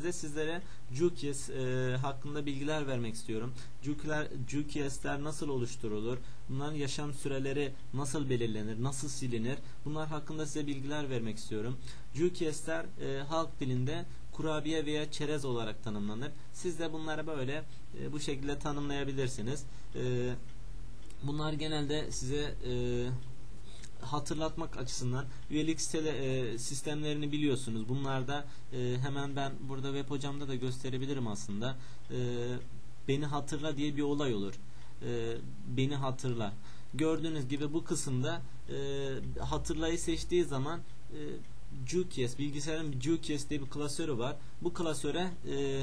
Size sizlere JUKIS e, hakkında bilgiler vermek istiyorum. JUKIS'ler nasıl oluşturulur? Bunların yaşam süreleri nasıl belirlenir? Nasıl silinir? Bunlar hakkında size bilgiler vermek istiyorum. JUKIS'ler e, halk dilinde kurabiye veya çerez olarak tanımlanır. Siz de bunları böyle e, bu şekilde tanımlayabilirsiniz. E, bunlar genelde size e, hatırlatmak açısından üyelik sitele, e, sistemlerini biliyorsunuz. Bunlarda e, hemen ben burada web hocamda da gösterebilirim aslında. E, beni hatırla diye bir olay olur. E, beni hatırla. Gördüğünüz gibi bu kısımda e, hatırlayı seçtiği zaman e, QKS bilgisayarın QKS diye bir klasörü var. Bu klasöre e,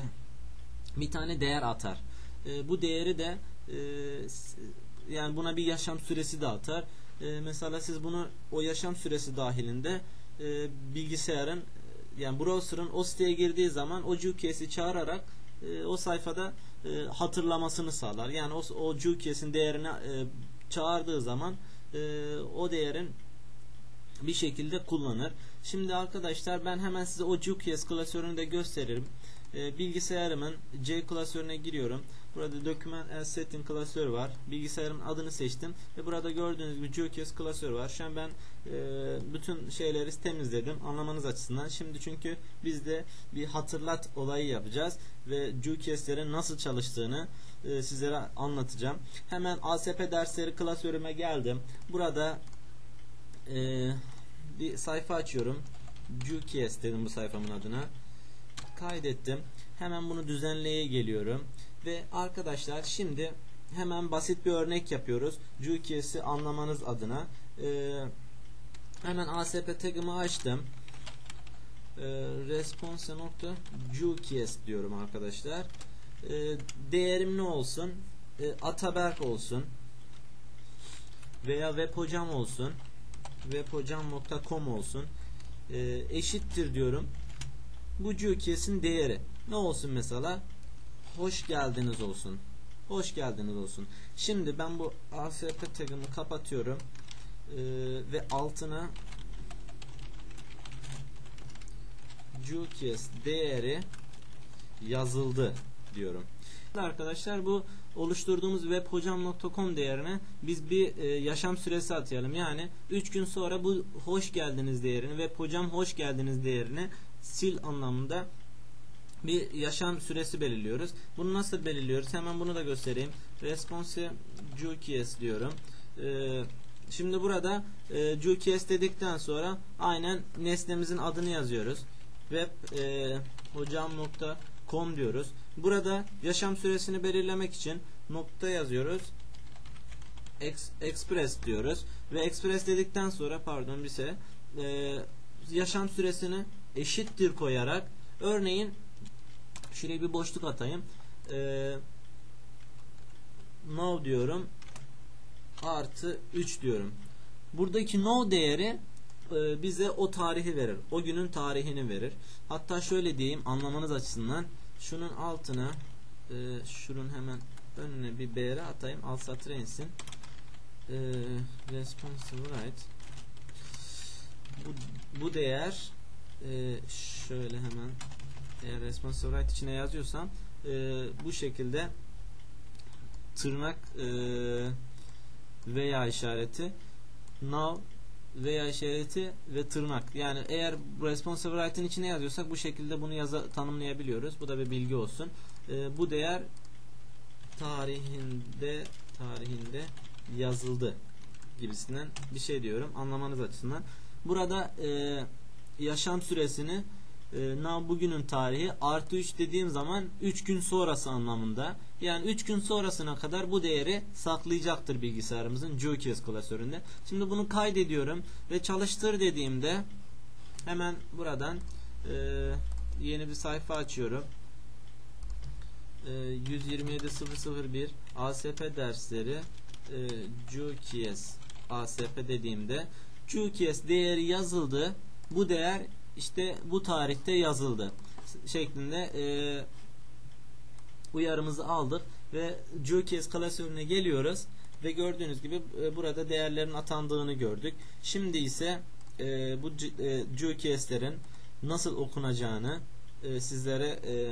bir tane değer atar. E, bu değeri de e, yani buna bir yaşam süresi de atar. E, mesela siz bunu o yaşam süresi dahilinde e, bilgisayarın yani browser'ın o siteye girdiği zaman o QKS'i çağırarak e, o sayfada e, hatırlamasını sağlar. Yani o, o QKS'in değerini e, çağırdığı zaman e, o değerin bir şekilde kullanır. Şimdi arkadaşlar ben hemen size o QKS klasörünü de gösteririm. E, bilgisayarımın C klasörüne giriyorum. Burada Document and Setting klasörü var. Bilgisayarımın adını seçtim ve burada gördüğünüz gibi QKS klasörü var. Şu an ben e, bütün şeyleri temizledim anlamanız açısından. Şimdi çünkü biz de bir hatırlat olayı yapacağız ve QKS'lerin nasıl çalıştığını e, sizlere anlatacağım. Hemen ASP dersleri klasörüme geldim. Burada e, bir sayfa açıyorum. QKS dedim bu sayfamın adına. Kaydettim. Hemen bunu düzenleye geliyorum. Ve arkadaşlar şimdi hemen basit bir örnek yapıyoruz. QKS'i anlamanız adına. Ee, hemen ASP tag'ımı açtım. Ee, response.qks diyorum arkadaşlar. Ee, değerim ne olsun? Ee, Ataberk olsun. Veya webhocam olsun. webhocam.com olsun. Ee, eşittir diyorum. Bu QKS'in değeri. Ne olsun mesela? hoş geldiniz olsun. Hoş geldiniz olsun. Şimdi ben bu ASP tagımı kapatıyorum. Ee, ve altına QKS değeri yazıldı diyorum. Arkadaşlar bu oluşturduğumuz webhocam.com değerine biz bir e, yaşam süresi atayalım. Yani 3 gün sonra bu hoş geldiniz değerini webhocam hoş geldiniz değerini sil anlamında bir yaşam süresi belirliyoruz. Bunu nasıl belirliyoruz? Hemen bunu da göstereyim. Responsive QKS diyorum. Ee, şimdi burada e, QKS dedikten sonra aynen nesnemizin adını yazıyoruz. Web e, hocam.com diyoruz. Burada yaşam süresini belirlemek için nokta yazıyoruz. Ex, express diyoruz. Ve express dedikten sonra pardon bir şey e, yaşam süresini eşittir koyarak örneğin Şuraya bir boşluk atayım. Ee, no diyorum. Artı 3 diyorum. Buradaki no değeri e, bize o tarihi verir. O günün tarihini verir. Hatta şöyle diyeyim anlamanız açısından şunun altına e, şunun hemen önüne bir BR atayım. Alt satıra insin. E, responsive right bu, bu değer e, şöyle hemen eğer responsive right içine yazıyorsam e, bu şekilde tırnak e, veya işareti now veya işareti ve tırnak. Yani eğer responsive right'in içine yazıyorsak bu şekilde bunu yaza, tanımlayabiliyoruz. Bu da bir bilgi olsun. E, bu değer tarihinde tarihinde yazıldı gibisinden bir şey diyorum. Anlamanız açısından. Burada e, yaşam süresini e, now bugünün tarihi artı 3 dediğim zaman 3 gün sonrası anlamında. Yani 3 gün sonrasına kadar bu değeri saklayacaktır bilgisayarımızın QKS klasöründe. Şimdi bunu kaydediyorum ve çalıştır dediğimde hemen buradan e, yeni bir sayfa açıyorum. E, 127.001 ASP dersleri e, QKS ASP dediğimde QKS değeri yazıldı. Bu değer işte bu tarihte yazıldı şeklinde e, uyarımızı aldık ve QKS klasörüne geliyoruz ve gördüğünüz gibi e, burada değerlerin atandığını gördük. Şimdi ise e, bu e, QKS'lerin nasıl okunacağını e, sizlere e,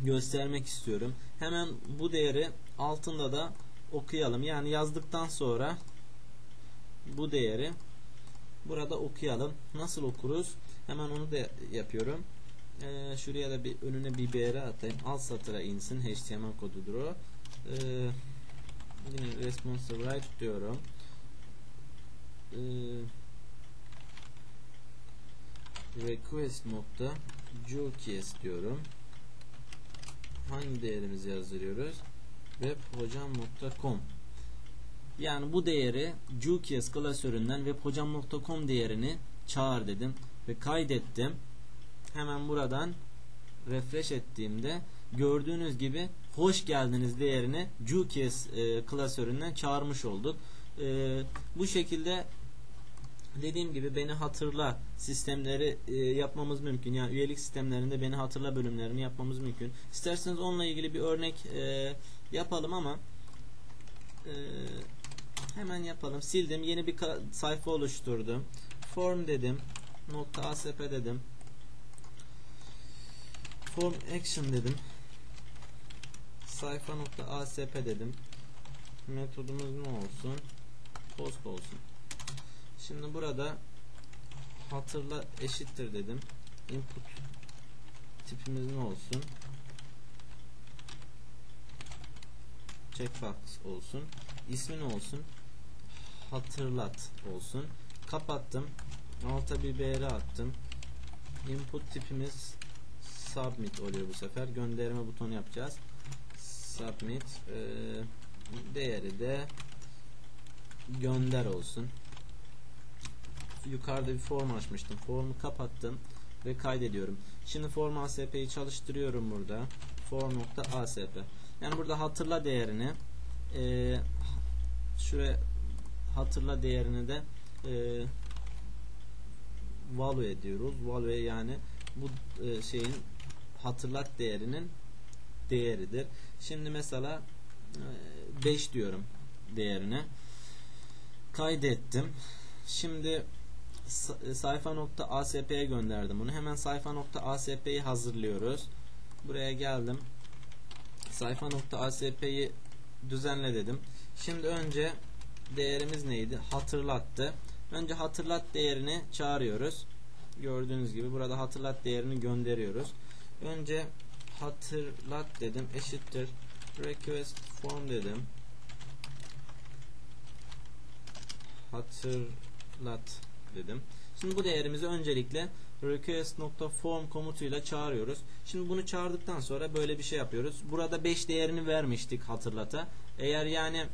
göstermek istiyorum. Hemen bu değeri altında da okuyalım. Yani yazdıktan sonra bu değeri burada okuyalım. Nasıl okuruz? Hemen onu da yapıyorum. Ee, şuraya da bir önüne bir BR atayım. Alt satıra insin. HTML kodudur o. Ee, yine responsive write diyorum. Ee, request nokta jokes diyorum. Hangi değerimizi yazdırıyoruz? webhocam.com yani bu değeri Jukies klasöründen webhocam.com değerini çağır dedim ve kaydettim. Hemen buradan refresh ettiğimde gördüğünüz gibi hoş geldiniz değerini Jukies e, klasöründen çağırmış olduk. E, bu şekilde dediğim gibi beni hatırla sistemleri e, yapmamız mümkün. Yani üyelik sistemlerinde beni hatırla bölümlerini yapmamız mümkün. İsterseniz onunla ilgili bir örnek e, yapalım ama e, hemen yapalım. Sildim. Yeni bir sayfa oluşturdum. Form dedim. Nokta asp dedim. Form action dedim. Sayfa nokta asp dedim. Metodumuz ne olsun? Post olsun. Şimdi burada hatırla eşittir dedim. Input tipimiz ne olsun? Checkbox olsun. İsmi ne olsun? Hatırlat olsun. Kapattım. Alta bir BR attım. Input tipimiz submit oluyor bu sefer. Gönderme butonu yapacağız. Submit ee, değeri de gönder olsun yukarıda bir form açmıştım. Formu kapattım ve kaydediyorum. Şimdi form ASP'yi çalıştırıyorum burada. form.asp yani burada hatırla değerini e, şuraya hatırla değerini de e, value ediyoruz. Value yani bu e, şeyin hatırlat değerinin değeridir. Şimdi mesela e, 5 diyorum değerine. Kaydettim. Şimdi sayfa.asp'ye gönderdim bunu. Hemen sayfa.asp'yi hazırlıyoruz. Buraya geldim. Sayfa.asp'yi düzenle dedim. Şimdi önce değerimiz neydi? Hatırlattı. Önce hatırlat değerini çağırıyoruz. Gördüğünüz gibi burada hatırlat değerini gönderiyoruz. Önce hatırlat dedim. Eşittir. Request form dedim. Hatırlat dedim. Şimdi bu değerimizi öncelikle request.form komutuyla çağırıyoruz. Şimdi bunu çağırdıktan sonra böyle bir şey yapıyoruz. Burada 5 değerini vermiştik hatırlata. Eğer yani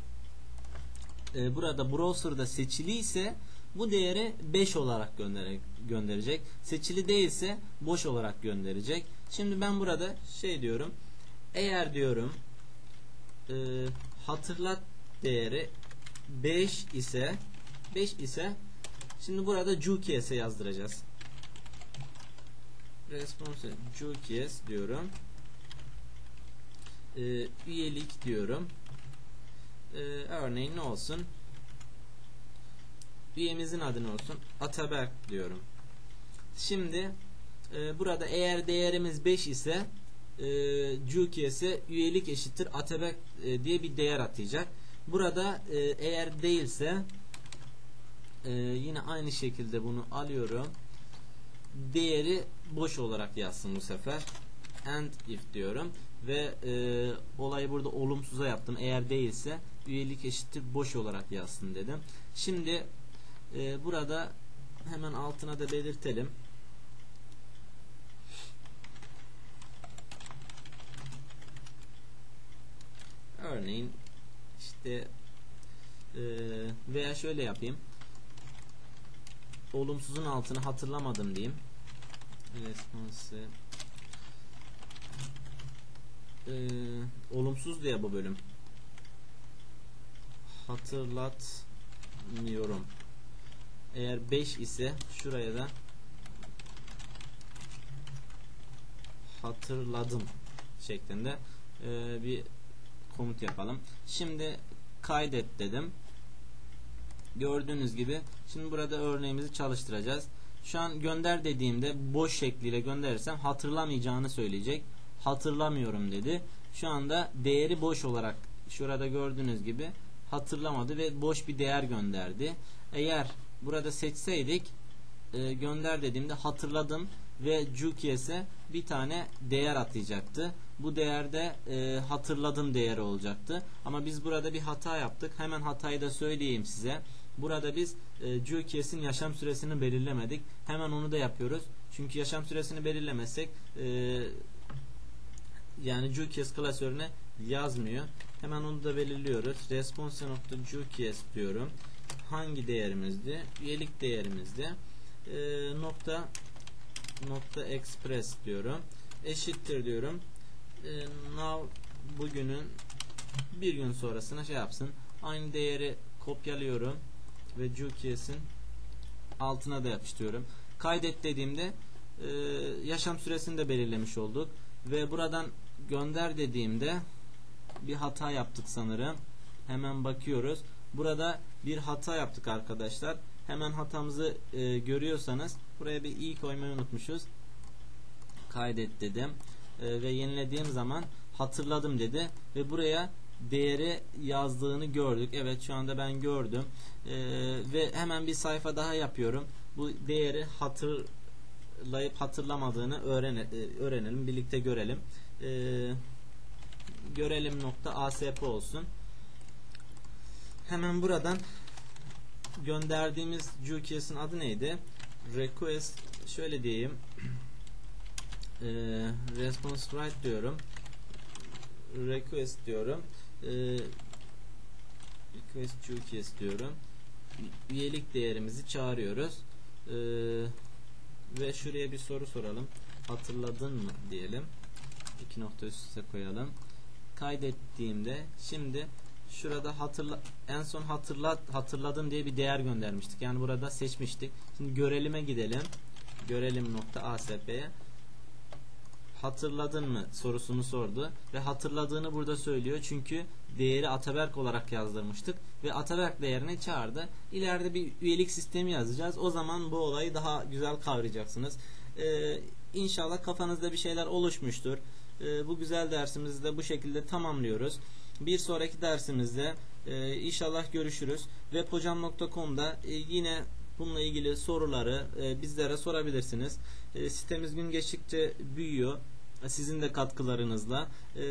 e, burada browser'da seçili ise bu değeri 5 olarak göndere, gönderecek. Seçili değilse boş olarak gönderecek. Şimdi ben burada şey diyorum. Eğer diyorum e, hatırlat değeri 5 ise 5 ise Şimdi burada Jukies'e yazdıracağız. Response Jukies diyorum. Ee, üyelik diyorum. Ee, örneğin ne olsun? Üyemizin adı ne olsun? Ataberk diyorum. Şimdi e, burada eğer değerimiz 5 ise e, Jukies'e üyelik eşittir Ataberk e, diye bir değer atayacak. Burada e, eğer değilse ee, yine aynı şekilde bunu alıyorum. Değeri boş olarak yazsın bu sefer. And if diyorum ve e, olayı burada olumsuza yaptım. Eğer değilse üyelik eşittir boş olarak yazsın dedim. Şimdi e, burada hemen altına da belirtelim. Örneğin işte e, veya şöyle yapayım olumsuzun altını hatırlamadım diyeyim. Response ee, olumsuz diye bu bölüm. Hatırlatmıyorum. Eğer 5 ise şuraya da hatırladım şeklinde e, bir komut yapalım. Şimdi kaydet dedim. Gördüğünüz gibi şimdi burada örneğimizi çalıştıracağız. Şu an gönder dediğimde boş şekliyle gönderirsem hatırlamayacağını söyleyecek. Hatırlamıyorum dedi. Şu anda değeri boş olarak şurada gördüğünüz gibi hatırlamadı ve boş bir değer gönderdi. Eğer burada seçseydik e, gönder dediğimde hatırladım ve Jukies'e bir tane değer atacaktı. Bu değerde e, hatırladım değeri olacaktı. Ama biz burada bir hata yaptık. Hemen hatayı da söyleyeyim size. Burada biz e, Jukies'in yaşam süresini belirlemedik. Hemen onu da yapıyoruz. Çünkü yaşam süresini belirlemezsek e, yani Jukies klasörüne yazmıyor. Hemen onu da belirliyoruz. Response.jukies diyorum. Hangi değerimizdi? Üyelik değerimizdi. E, nokta nokta express diyorum. Eşittir diyorum. E, now bugünün bir gün sonrasına şey yapsın. Aynı değeri kopyalıyorum ve Jukies'in altına da yapıştırıyorum. Kaydet dediğimde e, yaşam süresini de belirlemiş olduk ve buradan gönder dediğimde bir hata yaptık sanırım. Hemen bakıyoruz. Burada bir hata yaptık arkadaşlar. Hemen hatamızı e, görüyorsanız buraya bir i koymayı unutmuşuz. Kaydet dedim. E, ve yenilediğim zaman hatırladım dedi ve buraya değeri yazdığını gördük. Evet şu anda ben gördüm. E, ve hemen bir sayfa daha yapıyorum. Bu değeri hatırlayıp hatırlamadığını öğrene, e, öğrenelim. Birlikte görelim. E, görelim nokta asp olsun. Hemen buradan gönderdiğimiz Jukies'in adı neydi? Request şöyle diyeyim. E, response write diyorum. Request diyorum. E, request Jukies diyorum. Üyelik değerimizi çağırıyoruz. E, ve şuraya bir soru soralım. Hatırladın mı diyelim. İki nokta üst koyalım. Kaydettiğimde şimdi şurada hatırla en son hatırlat hatırladım diye bir değer göndermiştik. Yani burada seçmiştik. Şimdi görelime gidelim. Görelim nokta ASP'ye hatırladın mı sorusunu sordu ve hatırladığını burada söylüyor çünkü değeri Ataberk olarak yazdırmıştık ve Ataberk değerini çağırdı. İleride bir üyelik sistemi yazacağız. O zaman bu olayı daha güzel kavrayacaksınız. Ee, inşallah kafanızda bir şeyler oluşmuştur. Ee, bu güzel dersimizi de bu şekilde tamamlıyoruz. Bir sonraki dersimizde e, inşallah görüşürüz. Webhocam.com'da e, yine bununla ilgili soruları e, bizlere sorabilirsiniz. E, sitemiz gün geçtikçe büyüyor. E, sizin de katkılarınızla. E,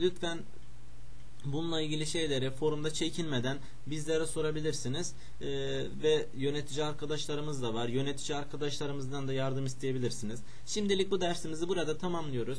lütfen bununla ilgili şeyleri forumda çekinmeden bizlere sorabilirsiniz. E, ve yönetici arkadaşlarımız da var. Yönetici arkadaşlarımızdan da yardım isteyebilirsiniz. Şimdilik bu dersimizi burada tamamlıyoruz.